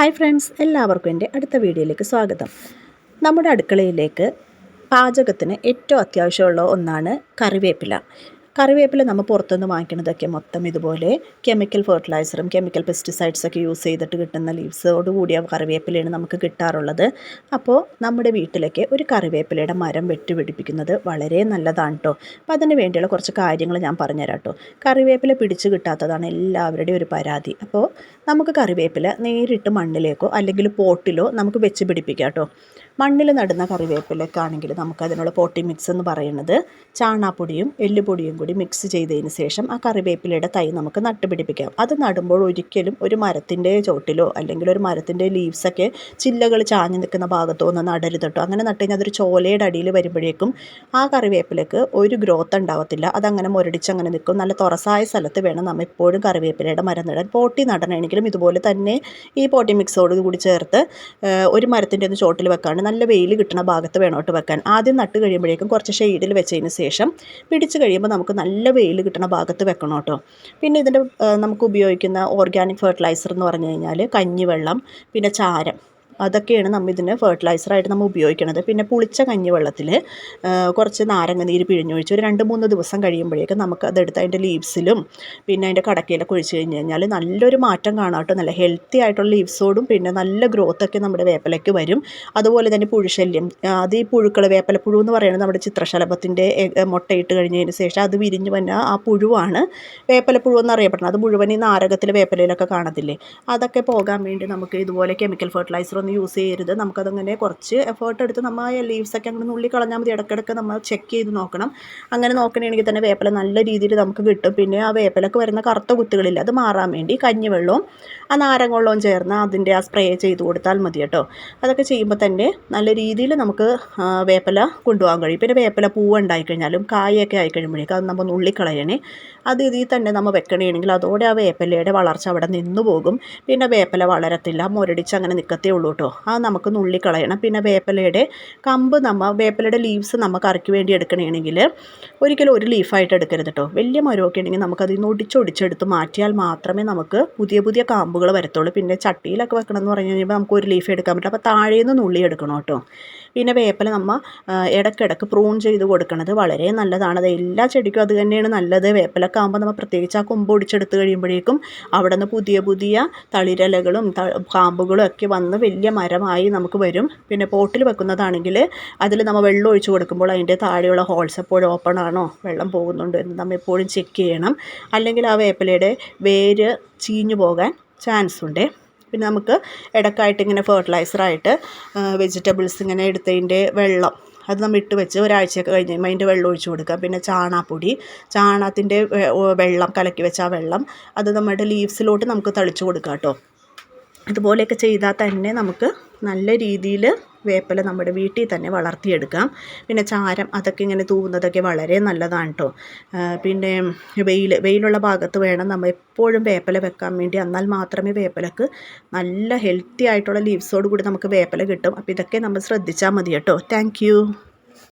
Hi friends എല്ലാവർക്കും എന്റെ അടുത്ത വീഡിയോയിലേക്ക് സ്വാഗതം. നമ്മുടെ അടുക്കളയിലേക്ക് പാചകത്തിന് ഏറ്റവും അത്യാവശ്യമുള്ള ഒന്നാണ് കറിവേപ്പില. കറിവേപ്പില നമ്മൾ പുറത്തുനിന്ന് വാങ്ങിക്കുന്നതൊക്കെ മൊത്തം ഇതുപോലെ കെമിക്കൽ ഫെർട്ടിലൈസറും കെമിക്കൽ പെസ്റ്റിസൈഡ്സൊക്കെ യൂസ് ചെയ്തിട്ട് കിട്ടുന്ന ലീവ്സോട് കൂടിയ കറിവേപ്പിലയാണ് നമുക്ക് കിട്ടാറുള്ളത്. അപ്പോൾ നമ്മുടെ വീട്ടിലൊക്കെ ഒരു കറിവേപ്പിലയുടെ മരം വെട്ടിപിടിപ്പിക്കുന്നത് വളരെ നല്ലതാണ് കേട്ടോ അപ്പോൾ അതിന് വേണ്ടിയുള്ള കുറച്ച് കാര്യങ്ങൾ ഞാൻ പറഞ്ഞുതരാം കേട്ടോ കറിവേപ്പില പിടിച്ച് കിട്ടാത്തതാണ് എല്ലാവരുടെയും ഒരു പരാതി. അപ്പോൾ നമുക്ക് കറിവേപ്പില നേരിട്ട് മണ്ണിലേക്കോ അല്ലെങ്കിൽ പോട്ടിലോ നമുക്ക് വെച്ച് പിടിപ്പിക്കാം കേട്ടോ മണ്ണിൽ നടുന്ന കറിവേപ്പിലക്കാണെങ്കിൽ നമുക്ക് അതിനുള്ള പോട്ടി മിക്സ് എന്ന് പറയുന്നത് ചാണാപ്പൊടിയും എല്ലുപൊടിയും കൂടി മിക്സ് ചെയ്തതിന് ശേഷം ആ കറിവേപ്പിലയുടെ തൈ നമുക്ക് നട്ടുപിടിപ്പിക്കാം. അത് നടുമ്പോൾ ഒരിക്കലും ഒരു മരത്തിന്റെ ചോട്ടിലോ അല്ലെങ്കിൽ ഒരു മരത്തിന്റെ ലീവ്സൊക്കെ ചില്ലകൾ ചാഞ്ഞ് നിൽക്കുന്ന ഭാഗത്തോ ഒന്ന് നടരുത് അങ്ങനെ നട്ട് കഴിഞ്ഞാൽ അതൊരു ചോലയുടെ അടിയിൽ വരുമ്പോഴേക്കും ആ കറിവേപ്പിലക്ക് ഒരു ഗ്രോത്ത് ഉണ്ടാവത്തില്ല. അതങ്ങനെ മുരടിച്ചങ്ങനെ നിൽക്കും. നല്ല തുറസായ സ്ഥലത്ത് വേണം നമ്മൾ എപ്പോഴും കറിവേപ്പിലയുടെ മരം നടാൻ. പോട്ടി നടണമെങ്കിലും ഇതുപോലെ തന്നെ ഈ പോട്ടി മിക്സോട് കൂടി ചേർത്ത് ഒരു മരത്തിന്റെ ഒന്ന് ചോട്ടിൽ വെക്കാണ്ട് നല്ല വെയിൽ കിട്ടുന്ന ഭാഗത്ത് വേണോട്ട് വെക്കാൻ. ആദ്യം നട്ട് കഴിയുമ്പോഴേക്കും കുറച്ച് ഷെയ്ഡിൽ വെച്ചതിന് ശേഷം പിടിച്ച് കഴിയുമ്പോൾ നമുക്ക് നല്ല വെയിൽ കിട്ടുന്ന ഭാഗത്ത് വെക്കണം കേട്ടോ പിന്നെ ഇതിന്റെ നമുക്ക് ഉപയോഗിക്കുന്ന ഓർഗാനിക് ഫെർട്ടിലൈസർ എന്ന് പറഞ്ഞു കഴിഞ്ഞാൽ കഞ്ഞിവെള്ളം പിന്നെ ചാരം. അതൊക്കെയാണ് നമ്മൾ ഇതിന് ഫെർട്ടിലൈസറായിട്ട് നമ്മൾ ഉപയോഗിക്കുന്നത് പിന്നെ പുളിച്ച കഞ്ഞിവെള്ളത്തിൽ കുറച്ച് നാരങ്ങ നീര് പിഴിഞ്ഞൊഴിച്ച് ഒരു രണ്ട് മൂന്ന് ദിവസം കഴിയുമ്പോഴേക്കും നമുക്ക് അതെടുത്ത് അതിന്റെ ലീവ്സിലും പിന്നെ അതിന്റെ കടക്കയിലൊക്കെ ഒഴിച്ച് കഴിഞ്ഞ് കഴിഞ്ഞാൽ നല്ലൊരു മാറ്റം കാണാട്ടോ നല്ല ഹെൽത്തി ആയിട്ടുള്ള ലീവ്സോടും പിന്നെ നല്ല ഗ്രോത്തൊക്കെ നമ്മുടെ വേപ്പിലയ്ക്ക് വരും. അതുപോലെ തന്നെ പുഴുശല്യം. അത് ഈ പുഴുക്കൾ വേപ്പിലപ്പുഴു എന്ന് പറയുന്നത് നമ്മുടെ ചിത്രശലഭത്തിന്റെ മുട്ടയിട്ട് കഴിഞ്ഞതിന് ശേഷം അത് വിരിഞ്ഞ് വന്ന ആ പുഴുവാണ് വേപ്പിലപ്പുഴു എന്നറിയപ്പെടുന്നത്. അത് മുഴുവൻ ഈ നാരകത്തിൽ വേപ്പിലയിലൊക്കെ കാണത്തില്ലേ? അതൊക്കെ പോകാൻ വേണ്ടി നമുക്ക് ഇതുപോലെ കെമിക്കൽ ഫെർട്ടിലൈസർ ഒന്നും യൂസ് ചെയ്യരുത്. നമുക്കതങ്ങനെ കുറച്ച് എഫേർട്ട് എടുത്ത് നമ്മൾ ആ ലീവ്സൊക്കെ അങ്ങനെ നുള്ളി കളഞ്ഞാൽ മതി. ഇടയ്ക്കിടയ്ക്ക് നമ്മൾ ചെക്ക് ചെയ്ത് നോക്കണം. അങ്ങനെ നോക്കണമെങ്കിൽ തന്നെ വേപ്പില നല്ല രീതിയിൽ നമുക്ക് കിട്ടും. പിന്നെ ആ വേപ്പിലക്ക് വരുന്ന കറുത്ത കുത്തുകളില്ല. അത് മാറാൻ വേണ്ടി കഞ്ഞിവെള്ളവും ആ നാരങ്ങ ചേർന്ന് അതിന്റെ ആ സ്പ്രേ ചെയ്ത് കൊടുത്താൽ മതി കേട്ടോ. അതൊക്കെ ചെയ്യുമ്പോൾ തന്നെ നല്ല രീതിയിൽ നമുക്ക് വേപ്പില കൊണ്ടുപോകാൻ കഴിയും. പിന്നെ വേപ്പില പൂവ് ഉണ്ടായിക്കഴിഞ്ഞാലും കായൊക്കെ ആയിക്കഴിയുമ്പോഴേക്കും അത് നമ്മൾ നുള്ളിക്കളയണേ. അത് ഇതിൽ തന്നെ നമ്മൾ വെക്കണമെങ്കിൽ അതോടെ ആ വേപ്പിലയുടെ വളർച്ച അവിടെ നിന്നു പോകും. പിന്നെ വേപ്പില വളരത്തില്ല. മുരടിച്ച് അങ്ങനെ നിൽക്കത്തേ ഉള്ളൂ. കേട്ടോ. അത് നമുക്ക് നുള്ളിക്കളയണം പിന്നെ വേപ്പിലയുടെ കമ്പ് നമ്മൾ വേപ്പിലയുടെ ലീവ്സ് നമുക്ക് കറിക്ക് വേണ്ടി എടുക്കണമെങ്കിൽ ഒരിക്കലും ഒരു ലീഫായിട്ട് എടുക്കരുത് കേട്ടോ. വലിയ മരമൊക്കെ ഉണ്ടെങ്കിൽ നമുക്കതിൽ നിന്ന് ഒടിച്ചൊടിച്ചെടുത്ത് മാറ്റിയാൽ മാത്രമേ നമുക്ക് പുതിയ പുതിയ കാമ്പുകൾ വരത്തുള്ളൂ. പിന്നെ ചട്ടിയിലൊക്കെ വെക്കണമെന്ന് പറഞ്ഞു കഴിഞ്ഞാൽ നമുക്ക് ഒരു ലീഫ് എടുക്കാൻ പറ്റും. അപ്പോൾ താഴേന്ന് നുള്ളി എടുക്കണം കേട്ടോ. പിന്നെ വേപ്പില നമ്മൾ ഇടയ്ക്കിടയ്ക്ക് പ്രൂൺ ചെയ്ത് കൊടുക്കുന്നത് വളരെ നല്ലതാണ്. അത് എല്ലാ ചെടിക്കും അത് തന്നെയാണ് നല്ലത്. വേപ്പിലൊക്കെ ആകുമ്പോൾ നമ്മൾ പ്രത്യേകിച്ച് ആ കൊമ്പ് ഒടിച്ചെടുത്ത് കഴിയുമ്പോഴേക്കും അവിടെ നിന്ന് പുതിയ പുതിയ തളിരലകളും കാമ്പുകളും ഒക്കെ വന്ന് വലിയ മരമായി നമുക്ക് വരും. പിന്നെ പോട്ടിൽ വെക്കുന്നതാണെങ്കിൽ അതിൽ നമ്മൾ വെള്ളം ഒഴിച്ച് കൊടുക്കുമ്പോൾ അതിന്റെ താഴെയുള്ള ഹോൾസ് എപ്പോഴും ഓപ്പൺ ആണോ? വെള്ളം പോകുന്നുണ്ടോ എന്ന് നമ്മൾ എപ്പോഴും ചെക്ക് ചെയ്യണം. അല്ലെങ്കിൽ ആ വേപ്പിലയുടെ വേര് ചീഞ്ഞു പോകാൻ ചാൻസ് ഉണ്ട് പിന്നെ നമുക്ക് ഇടക്കായിട്ട് ഇങ്ങനെ ഫെർട്ടിലൈസറായിട്ട് വെജിറ്റബിൾസ് ഇങ്ങനെ എടുത്തതിന്റെ വെള്ളം അത് നമ്മൾ ഇട്ട് വെച്ച് ഒരാഴ്ചയൊക്കെ കഴിഞ്ഞ് കഴിയുമ്പോൾ അതിന്റെ വെള്ളം ഒഴിച്ച് കൊടുക്കുക. പിന്നെ ചാണാപ്പൊടി ചാണകത്തിന്റെ വെള്ളം കലക്കി വെച്ച ആ വെള്ളം അത് നമ്മുടെ ലീവ്സിലോട്ട് നമുക്ക് തളിച്ചു കൊടുക്കാം കേട്ടോ. ഇതുപോലെയൊക്കെ ചെയ്താൽ തന്നെ നമുക്ക് നല്ല രീതിയിൽ വേപ്പില നമ്മുടെ വീട്ടിൽ തന്നെ വളർത്തിയെടുക്കാം. പിന്നെ ചാരം അതൊക്കെ ഇങ്ങനെ തൂവുന്നതൊക്കെ വളരെ നല്ലതാണ് കേട്ടോ പിന്നെ വെയിൽ വെയിലുള്ള ഭാഗത്ത് വേണം നമ്മൾ എപ്പോഴും വേപ്പില വെക്കാൻ വേണ്ടി. എന്നാൽ മാത്രമേ വേപ്പിലക്ക് നല്ല ഹെൽത്തി ആയിട്ടുള്ള ലീവ്സോട് കൂടി നമുക്ക് വേപ്പില കിട്ടും. അപ്പോൾ ഇതൊക്കെ നമ്മൾ ശ്രദ്ധിച്ചാൽ മതി കേട്ടോ. താങ്ക്